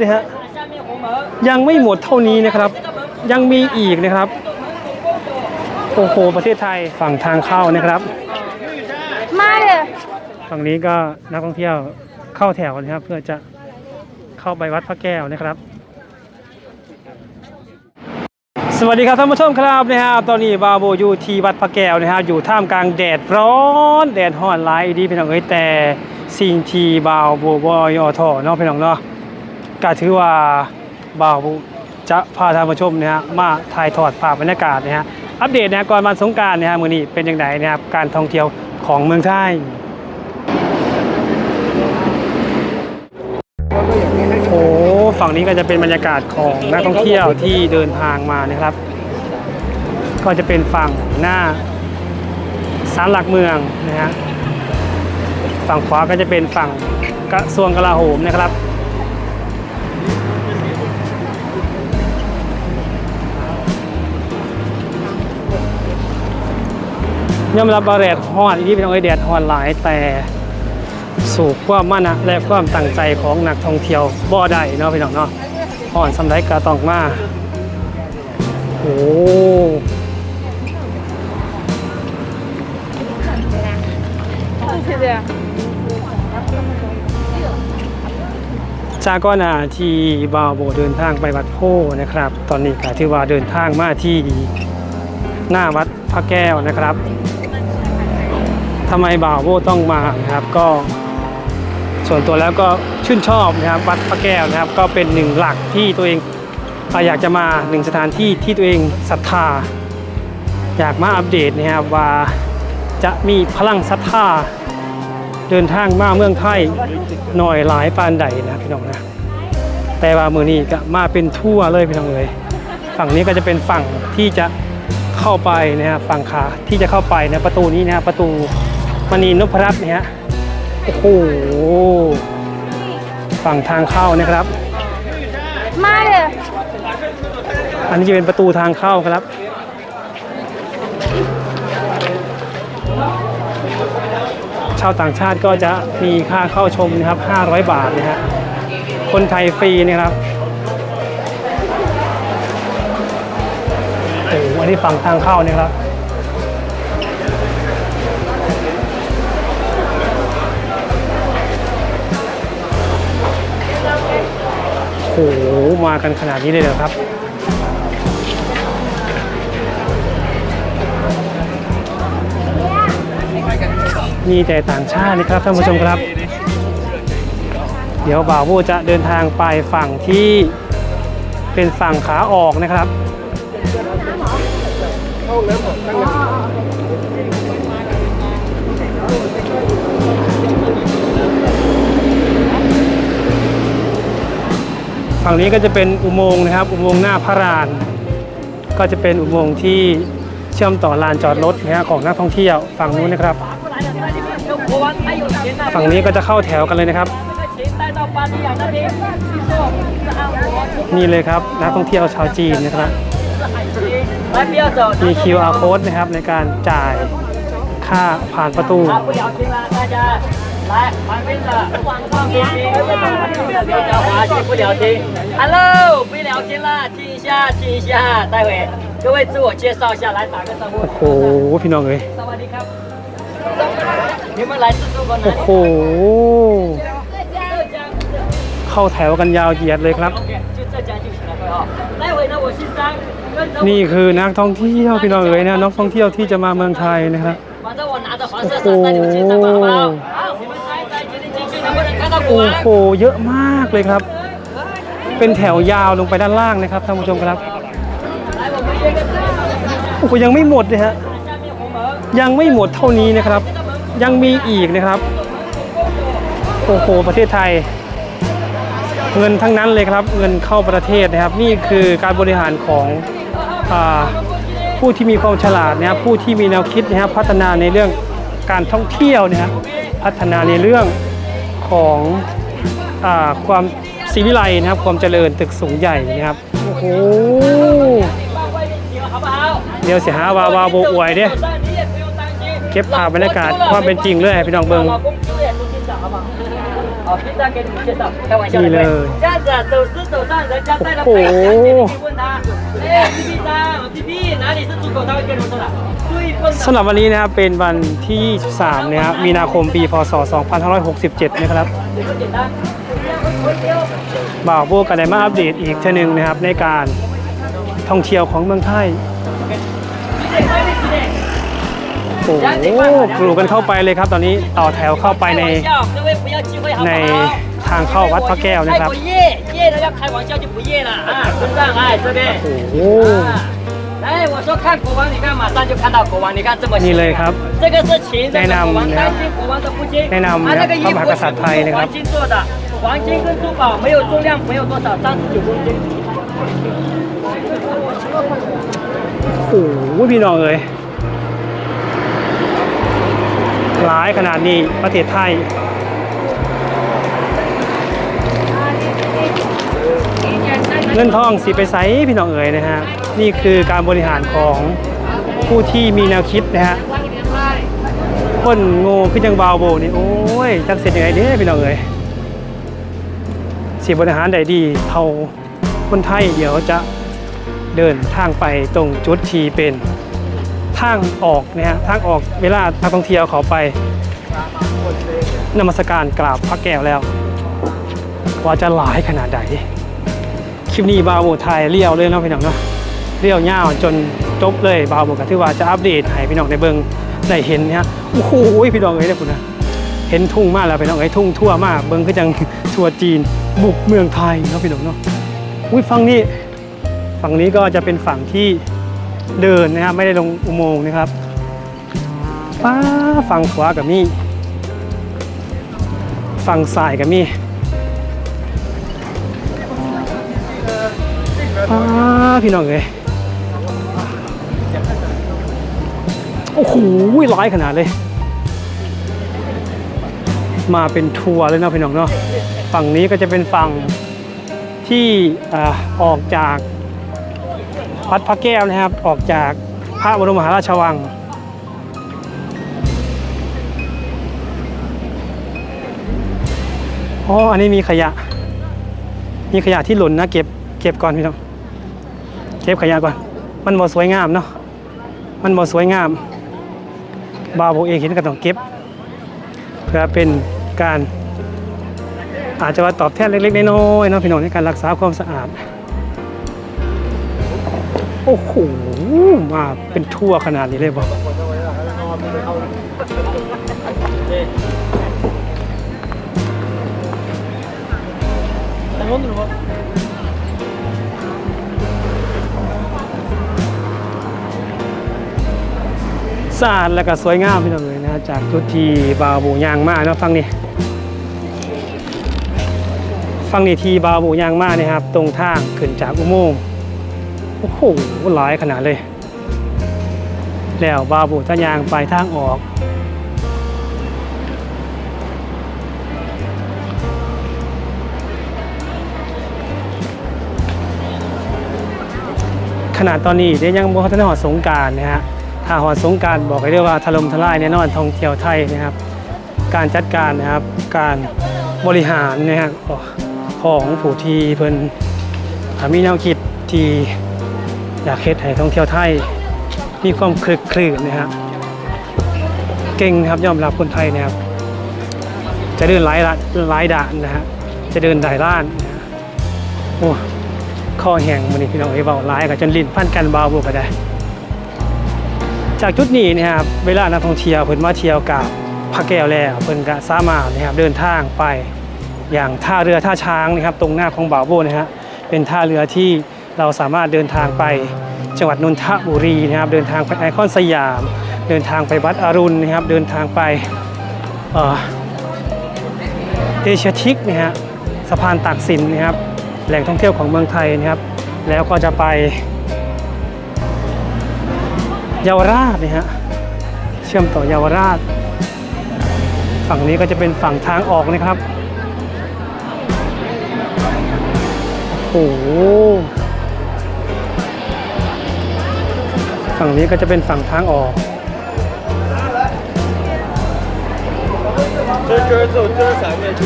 ยังไม่หมดเลยฮะยังไม่หมดเท่านี้นะครับ ยังมีอีกนะครับโอ้โหประเทศไทยฝั่งทางเข้านะครับ妈的！ฝั่งนี้ก็นักท่องเที่ยวเข้าแถวนะครับ เพื่อจะเข้าไปวัดพระแก้วนะครับ สวัสดีครับท่านผู้ชมครับนะครับ ตอนนี้บาโบอยู่ที่วัดพระแก้วนะครับ อยู่ท่ามกลางแดดร้อนแดดฮ้อนหลายดีพี่น้องเอ้ยแต่สิ่งที่บาวโบบอยอทอเนาะพี่น้องเนาะ ก็ถือว่าบ่าวจะพาท่านผู้ชมนะฮะมาถ่ายทอดภาพบรรยากาศนะฮะอัปเดตนะก่อนวันสงการนะฮะมื้อนี้เป็นยังไงนะครับการท่องเที่ยวของเมืองไทยโอ้ฝั่งนี้ก็จะเป็นบรรยากาศของนักท่องเที่ยวที่เดินทางมานะครับ ก็จะเป็นฝั่งหน้าศาลหลักเมืองนะฮะฝั่งขวาก็จะเป็นฝั่งกระทรวงกลาโหมนะครับ ยอมรับว่าแดดฮอนอีที่เป็นองเอ้แดดฮอนหลายแต่สู่ความมั่นนะและความตั้งใจของนักท่องเที่ยวบ่ได้เนาะพี่น้องเนาะฮอนสำไรกาตองมาโอ้จาก็นาที่บาวโบเดินทางไปวัดโพนะครับ ตอนนี้ก็ถือว่าเดินทางมาที่หน้าวัดพระแก้วนะครับ ทำไมบ่าวโบต้องมานะครับก็ ส่วนตัวแล้วก็ชื่นชอบนะครับวัดพระแก้วนะครับ ก็เป็นหนึ่งหลักที่ตัวเองอ่าอยากจะมาหนึ่งสถานที่ที่ตัวเองศรัทธา อยากมาอัปเดตนะครับว่าจะมีพลังศรัทธาเดินทางมาเมืองไทยหน่อยหลายปานใดนะพี่น้องนะแต่ว่ามือนี้ก็มาเป็นทั่วเลยพี่น้องเลยฝั่งนี้ก็จะเป็นฝั่งที่จะเข้าไปนะครับฝั่งขาที่จะเข้าไปนะประตูนี้นะประตู มณีนพรัตน์เนี่ยฮะโอ้โหฝั่งทางเข้านะครับ妈的！อันนี้จะเป็นประตูทางเข้าครับ ชาวต่างชาติก็จะมีค่าเข้าชมนะครับ 500 บาทนะฮะ คนไทยฟรีนะครับโอ้โหอันนี้ฝั่งทางเข้านะครับ โอ้โห มากันขนาดนี้เลยเหรอครับ มีแต่ต่างชาตินะครับท่านผู้ชมครับ เดี๋ยวบ่าวโบจะเดินทางไปฝั่งที่เป็นฝั่งขาออกนะครับ ฝั่งนี้ก็จะเป็นอุโมงค์นะครับ อุโมงค์หน้าพระราน ก็จะเป็นอุโมงค์ที่เชื่อมต่อลานจอดรถนะฮะของนักท่องเที่ยวฝั่งนู้นนะครับ ฝั่งนี้ก็จะเข้าแถวกันเลยนะครับ นี่เลยครับนักท่องเที่ยวชาวจีนนะครับมี QR code นะครับในการจ่ายค่าผ่านประตู 啊，不聊天了，大家来旁边的放冰冰，刘德华先不聊天，Hello，不聊天了，听一下，听一下，待会各位自我介绍一下，来打个招呼 โอ้。โห พี่น้องเอ้ย สวัสดีครับ你们来自中国哪 โอ้ 里 โห เข้าแถวกันยาวเหยียดเลยครับ ？OK，就浙江就行了，各位啊。待会呢，我姓张，跟着我 นี่คือนักท่องเที่ยวพี่น้องเอ๋ยนะนักท่องเที่ยวที่จะมาเมืองไทยนะครับ 反正我拿着黄色伞带你们进山吧，好不好？ โอ้โหเยอะมากเลยครับ เป็นแถวยาวลงไปด้านล่างนะครับท่านผู้ชมครับโอ้โยังไม่หมดเลยฮะยังไม่หมดเท่านี้นะครับ ยังมีอีกนะครับโอ้โหประเทศไทย เงินทั้งนั้นเลยครับ เงินเข้าประเทศนะครับ นี่คือการบริหารของอผู้ที่มีความฉลาดนะครับผู้ที่มีแนวคิดนะครับพัฒนาในเรื่องการท่องเที่ยวนะครับพัฒนาในเรื่อง ของอความศรีวิไลนะครับ ความเจริญตึกสูงใหญ่นะครับ โอ้โหเดี๋ยวเสียหาวาวาโบอวยเด้เก็บภาพบรรยากาศความเป็นจริงเลยพี่น้องเบิงนี่เลยโอ้โห สำหรับวันนี้นะครับเป็นวันที่ 23 นะครับมีนาคมปี พศ 2567 นะครับบ่าวพวกกันได้มาอัปเดตอีกเช่านึงนะครับ ในการท่องเที่ยวของเมืองไทยโอ้โหกลูกันเข้าไปเลยครับ ตอนนี้ต่อแถวเข้าไปในในทางเข้าวัดพระแก้วนะครับโอ้ 啊来，我说看国王，你看马上就看到国王，你看这么 นี่เลยครับ 这个是秦这个国王， แนะนำนะครับ 单金国王的布巾， แนะนำ 啊 นะ 那个衣 พระม 服 หากษัตริย์ไทยนะ 是 ครับ 黄金做的，黄金跟珠宝没有重量，没有多少，三十九公斤。 โอ้โหพี่น้องเอ๋ยหลายขนาดนี้ประเทศไทย เงินทองสิไปไสพี่น้องเอ๋ยนะฮะ นี่คือการบริหารของผู้ที่มีแนวคิดนะฮะคนโง่ขึ้นจังบาวโบนี่โอ้ยจักเสร็จยังไงเด้พี่น้องเอ๋ยสิบริหารได้ดีเท่าคนไทยเดี๋ยวจะเดินทางไปตรงจุดที่เป็นทางออกนะฮะทางออกเวลานักท่องเที่ยวเขาไปนมัสการกราบพระแก้วแล้ว ว่าจะหลายขนาดใดคลิปนี้บาวโบไทยเลี้ยวเลยเนาะพี่น้องเนาะ เลี้ยวยาจนจบเลยบาวโบก็ถือว่าจะอัปเดตให้พี่น้องได้เบิงได้เห็นนะโอ้โหพี่น้องเอ้ยเด้คุณนะเห็นทุ่งมากแล้วพี่น้องเอ้ยทุ่งทั่วมากเบิงคือจังทัวจีนบุกเมืองไทยเนาะพี่น้องเนาะอุ้ยฝั่งนี้ฝั่งนี้ก็จะเป็นฝั่งที่เดินนะครับไม่ได้ลงอุโมงค์นะครับป้าฝั่งขวากับมีฝั่งซ้ายกับมีป้าพี่น้องเอ้ย โอ้โหร้ายขนาดเลย มาเป็นทัวร์เลยเนาะพี่น้องเนาะฝั่งนี้ก็จะเป็นฝั่งที่อออกจากวัดพระแก้วนะครับ ออกจากพระบรมมหาราชวัง อ๋อ อันนี้มีขยะ มีขยะที่หล่นนะ เก็บ เก็บก่อนพี่น้อง เก็บขยะก่อน มันบ่สวยงามเนาะ มันบ่สวยงาม บาวโบเองเห็นก็ต้องเก็บ เพื่อเป็นการอาจจะว่าตอบแทนเล็กๆน้อยๆนะพี่น้องในการรักษาความสะอาด โอ้โห มาเป็นทั่วขนาดนี้เลยบอก สะอาดและก็สวยงามพี่น้องเลยนะจากจุดที่บาวบูยางมาเนาะฟังนี่ฟังนี่ที่บาวบูยางมาเนี่ยครับ ตรงทางขึ้นจากอุโมงค์โอ้โหหลายขนาดเลย แล้วบาวบูจะยางไปทางออกขนาดตอนนี้เดี๋ยวยังบ่ทันได้หอสงการนะฮะ ถ้าหอดสงการบอกเลยว่าถล่มทลายแน่นอนท่องเที่ยวไทยนะครับ การจัดการนะครับการบริหารนะครับของผู้ที่เพิ่นมีแนวคิดที่อยากเฮ็ดให้ท่องเที่ยวไทยมีความคลึกคลื่นนะครับเก่งครับยอมรับคนไทยนะครับ จะเดินหลายละหลายด่านนะฮะจะเดินหลายล้านนะโอ้ข้อแห้งมันนี่พี่น้องเอ้เบาหลายกับจนลิ้นพันกันเบาบวกไปได้ จากจุดนี้นะครับเวลานักท่องเที่ยวเพิ่นมาเที่ยวกับพระแก้วแล้วเพิ่นก็สามารถนะครับเดินทางไปอย่างท่าเรือท่าช้างนะครับ ตรงหน้าของบ่าวโบนะฮะเป็นท่าเรือที่เราสามารถเดินทางไปจังหวัดนนทบุรีนะครับ เดินทางไปไอคอนสยาม เดินทางไปวัดอรุณนะครับ เดินทางไปเอ่อเอเชียทิกนะฮะสะพานตากสินนะครับ แหล่งท่องเที่ยวของเมืองไทยนะครับ แล้วก็จะไป เยาวราชนะฮะเชื่อมต่อเยาวราช ฝั่งนี้ก็จะเป็นฝั่งทางออกนะครับ โอ้โหฝั่งนี้ก็จะเป็นฝั่งทางออก 这根儿走这上面去。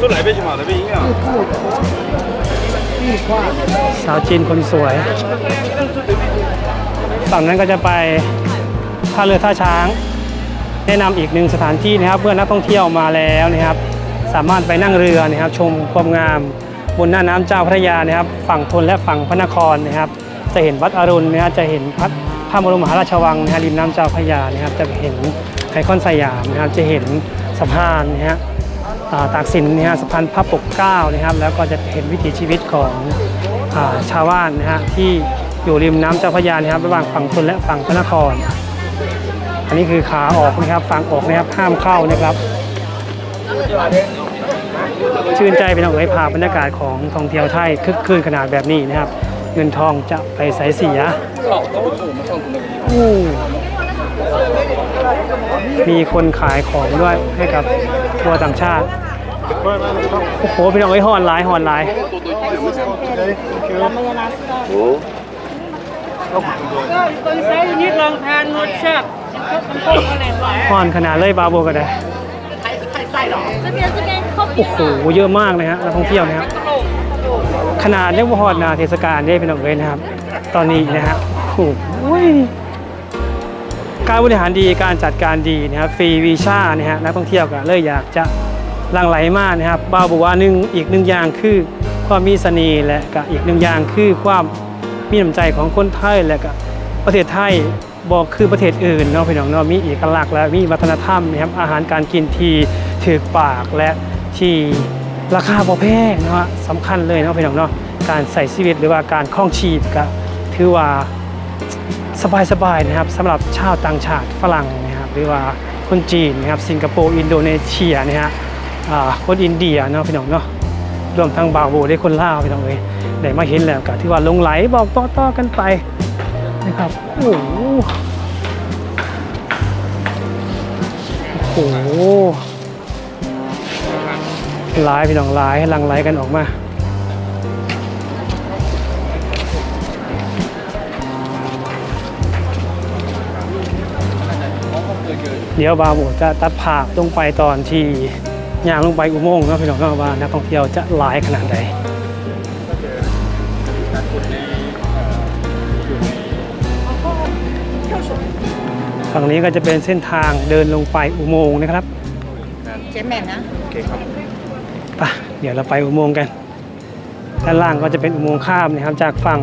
就来杯去嘛，来杯饮料。 สาวจีนคนสวย ฝั่งนั้นก็จะไปท่าเรือท่าช้าง แนะนำอีกหนึ่งสถานที่นะครับเพื่อนักท่องเที่ยวมาแล้วนะครับ สามารถไปนั่งเรือนะครับ ชมความงามบนหน้าน้ำเจ้าพระยานะครับ ฝั่งทนและฝั่งพระนครนะครับ จะเห็นวัดอรุณนะครับจะเห็นพระพระบรมมหาราชวังนะฮะริมน้ำเจ้าพระยานะครับ จะเห็นไอคอนสยามนะครับ จะเห็นสะพานนะฮะตากสินนะฮะสะพานพระปกเกล้านะครับ แล้วก็จะเห็นวิถีชีวิตของอชาวบ้านนะฮะที่ อยู่ริมน้ำเจ้าพระยานะครับระหว่างฝั่งทนและฝั่งพระนคร อันนี้คือขาออกนะครับฝั่งออกนะครับห้ามเข้านะครับ ชื่นใจเป็นเอาไว้พาบรรยากาศของท่องเที่ยวไทยคึกคืนขนาดแบบนี้นะครับ เงินทองจะไปใส่เสียอู้มีคนขายของด้วยให้กับทัวร์ต่างชาติ โอ้โหพี่น้องไอ้ยฮอนไลน์ฮอนไล ก็ตอนใช้นิดลองทานรสชาติมันก็อร่อยหวานห่อนขนาดเลยบาโบกันเลยโอ้โหเยอะมากเลยฮะนักท่องเที่ยวนะครับขนาดเรียกว่าหอดนาเทศกาลได้เป็นองเลยนะครับ ตอนนี้นะฮะโอ้โหการบริหารดีการจัดการดีนะครับฟรีวีซ่านะฮะนักท่องเที่ยวก็เลยอยากจะลังไหลมากนะครับบาบอกว่าหนึ่งอีกหนึ่งอย่างคือความมีเสน่ห์และก็อีกหนึ่งอย่างคือความ มีน้ำใจของคนไทยและก็ประเทศไทยบอกคือประเทศอื่นเนาะพี่น้องเนาะมีเอกลักษณ์และมีวัฒนธรรมนะครับอาหารการกินที่ถือปากและที่ราคาพอแพงเนาะสำคัญเลยเนาะพี่น้องเนาะการใส่ชีวิตหรือว่าการคล่องชีพก็ถือว่าสบายๆนะครับสำหรับชาวต่างชาติฝรั่งนะครับหรือว่าคนจีนนะครับสิงคโปร์อินโดนีเซียนะฮะคนอินเดียเนาะพี่น้องเนาะรวมทั้งบาวโบได้คนลาวพี่น้องเลย ได้มาเห็นแล้วก็ที่ว่าลงไหลบอกต่อๆกันไปนะครับโอ้โหโอ้โหลายพี่น้องหลายหลังไหลกันออกมาเดี๋ยวบาโบจะตัดภาพลงไปตอนที่ย่างลงไปอุโมงค์นะพี่น้องเนาะว่านักท่องเที่ยวจะหลายขนาดใด ฝั่งนี้ก็จะเป็นเส้นทางเดินลงไปอุโมงค์นะครับเจ๊แม่นะไปเดี๋ยวเราไปอุโมงค์กัน ด้านล่างก็จะเป็นอุโมงค์ข้ามนะครับ จากฝั่ง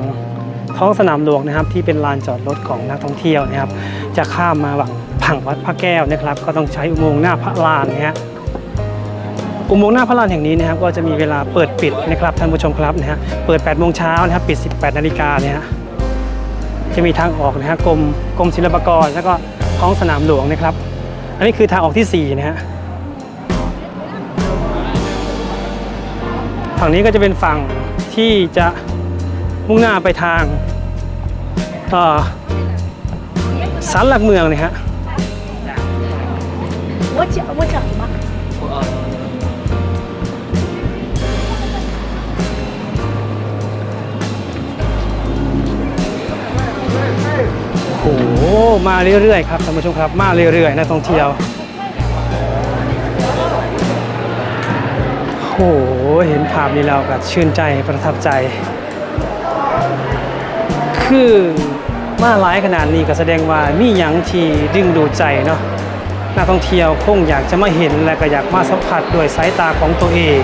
ท้องสนามหลวงนะครับ ที่เป็นลานจอดรถของนักท่องเที่ยวนะครับ จะข้ามมาฝั่งผังวัดพระแก้วนะครับ ก็ต้องใช้อุโมงค์หน้าพระลานนะฮะ อุโมงค์หน้าพระลานแห่งนี้นะครับก็จะมีเวลาเปิดปิดนะครับท่านผู้ชมครับนะฮะเปิด 8 โมงเช้านะครับปิด 18 นาฬิกาเนี่ยฮะจะมีทางออกนะฮะกรมกรมศิลปากรแล้วก็ท้องสนามหลวงนะครับ อันนี้คือทางออกที่สี่นะฮะฝั่งนี้ก็จะเป็นฝั่งที่จะมุ่งหน้าไปทางอ่อสันหลักเมืองเนี่ยฮะ มาเรื่อยๆครับท่านผู้ชมครับมาเรื่อยๆนักท่องเที่ยวโอ้โหเห็นภาพนี้แล้วก็ชื่นใจประทับใจ คือมาหลายขนาดนี้ก็แสดงว่ามีหยังที่ดึงดูใจเนาะนักท่องเที่ยวคงอยากจะมาเห็นและก็อยากมาสัมผัสด้วยสายตาของตัวเอง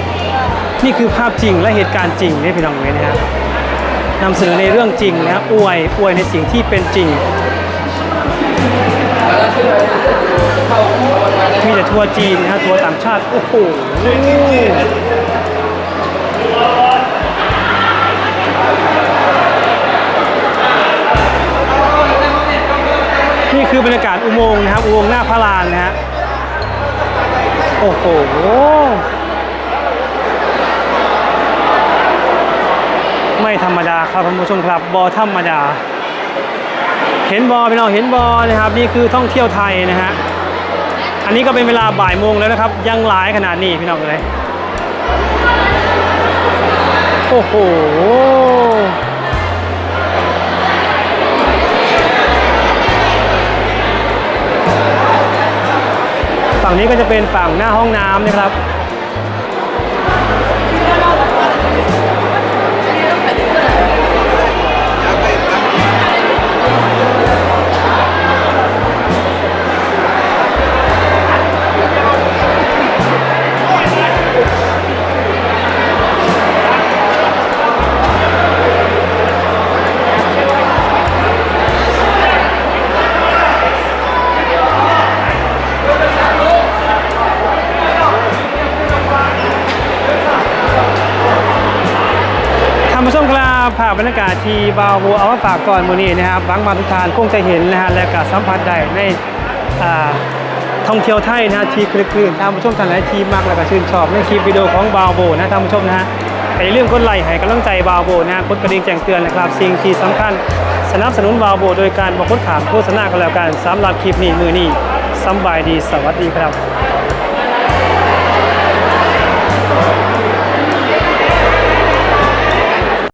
นี่คือภาพจริงและเหตุการณ์จริงนี่พี่น้องเลยนะฮะนำเสนอในเรื่องจริงนะอวยอวยในสิ่งที่เป็นจริง มีแต่ทัวร์จีนนะทัวร์ต่างชาติ โอ้โหนี่คือบรรยากาศอุโมงค์นะครับ อุโมงค์หน้าพระลานนะฮะ โอ้โหไม่ธรรมดาครับท่านผู้ชมครับบอธรรมดา เห็นบอพี่น้องเห็นบอนะครับนี่คือท่องเที่ยวไทยนะฮะอันนี้ก็เป็นเวลาบ่ายโมงแล้วนะครับ ยังหลายขนาดนี้พี่น้องเลยโอ้โหฝั่งนี้ก็จะเป็นฝั่งหน้าห้องน้ำนะครับาพบรรยากาศที่บาวโบเอามาฝากก่อนมือนี้นะครับหวังมาทุกท่านคงจะเห็นนะฮะและก็สัมผัสได้ในท่องเที่ยวไทยนะที่คลิกลื่นท่านผู้ชมท่านใดที่มักและก็ชื่นชอบในคลิปวิดีโอของบาวโบนะท่านผู้ชมนะฮะแต่อย่าลืมกดไลค์ให้กำลังใจบาวโบนะกดกระดิ่งแจ้งเตือนนะครับสิ่งที่สำคัญสนับสนุนบาวโบโดยการบอกกดขามโฆษณากันแล้วกันสำหรับคลิปนี้มือนี้สบายดีสวัสดีครับ